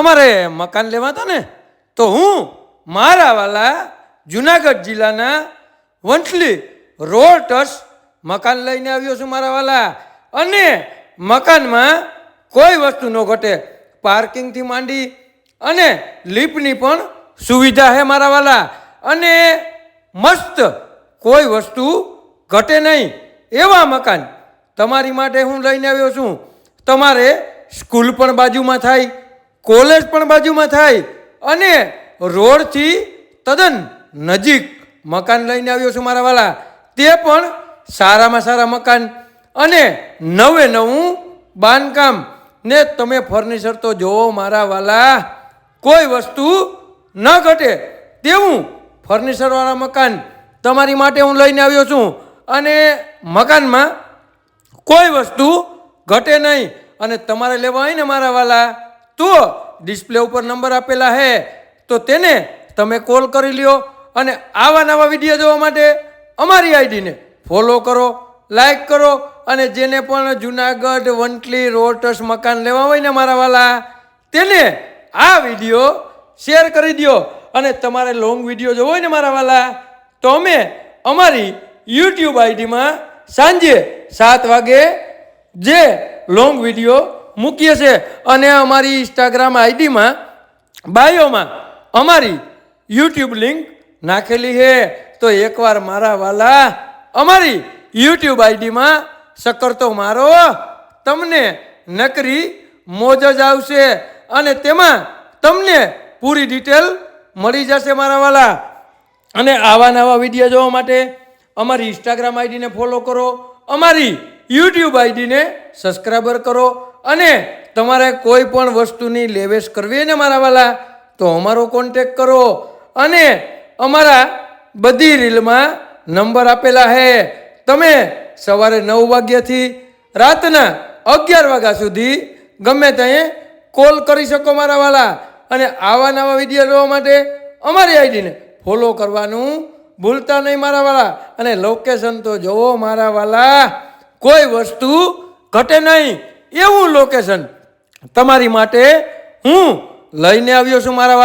તમારે મકાન લેવા હતા ને, તો હું મારા વાલા જુનાગઢ જિલ્લાના વંથલી રોડ ટચ મકાન લઈને આવ્યો છું મારા વાલા અને મકાનમાં કોઈ વસ્તુ ન ઘટે. પાર્કિંગથી માંડી અને લિફ્ટની પણ સુવિધા છે મારા વાલા અને મસ્ત કોઈ વસ્તુ ઘટે નહીં. એવા મકાન તમારી માટે હું લઈને આવ્યો છું. તમારે સ્કૂલ પણ બાજુમાં થાય. કોલેજ પણ બાજુમાં થાય અને રોડથી તદ્દન નજીક મકાન લઈને આવ્યો છું મારા વાલા. તે પણ સારામાં સારા મકાન અને નવે નવું બાંધકામ. ને તમે ફર્નિચર તો જોવો મારા વાલા, કોઈ વસ્તુ ન ઘટે. તેવું ફર્નિચરવાળા મકાન તમારી માટે હું લઈને આવ્યો છું અને મકાનમાં કોઈ વસ્તુ ઘટે નહીં. અને તમારે લેવા હોય ને મારા વાલા તો ડિસ્પ્લે ઉપર નંબર આપેલા હે, તો તેને તમે કોલ કરી લ્યો અને આવા નવા વીડિયો જોવા માટે અમારી આઈડીને ફોલો કરો, લાઈક કરો અને જેને પણ જુનાગઢ વંટલી રોટસ મકાન લેવા હોય ને મારા વાલા, તેને આ વીડિયો શેર કરી દો અને તમારે લોંગ વીડિયો જોવો હોય ને મારા વાલા, તો અમે અમારી યુટ્યુબ આઈડીમાં સાંજે સાત વાગે જે લોંગ વીડિયો મૂકીએ છીએ. અને અમારી ઇન્સ્ટાગ્રામ આઈડીમાં, બાયોમાં અમારી યુટ્યુબ લિંક નાખેલી છે. તો એકવાર મારા વાલા, અમારી યુટ્યુબ આઈડીમાં શક્કર તો મારો, તમને નકરી મોજ જ આવશે. અને તેમાં તમને પૂરી ડિટેલ મળી જશે મારા વાલા. અને આવા નવા વીડિયો જોવા માટે અમારી ઇન્સ્ટાગ્રામ આઈડીને ફોલો કરો. અમારી યુટ્યુબ આઈડીને સબસ્ક્રાઈબર કરો. અને તમારે કોઈ પણ વસ્તુની લેવેશ કરવી ને મારા વાલા, તો અમારો કોન્ટેક કરો. અને અમારા બધી રીલમાં નંબર આપેલા છે તમે સવારે નવ વાગ્યાથી રાતના અગિયાર વાગ્યા સુધી ગમે ત્યાં કોલ કરી શકો મારા વાલા. અને આવા નવા વીડિયો જોવા માટે અમારી આઈડીને ફોલો કરવાનું ભૂલતા નહીં મારા વાલા. અને લોકેશન તો જોવો મારા વાલા, કોઈ વસ્તુ ઘટે નહીં. એવું લોકેશન તમારી માટે હું લઈને આવ્યો છું મારા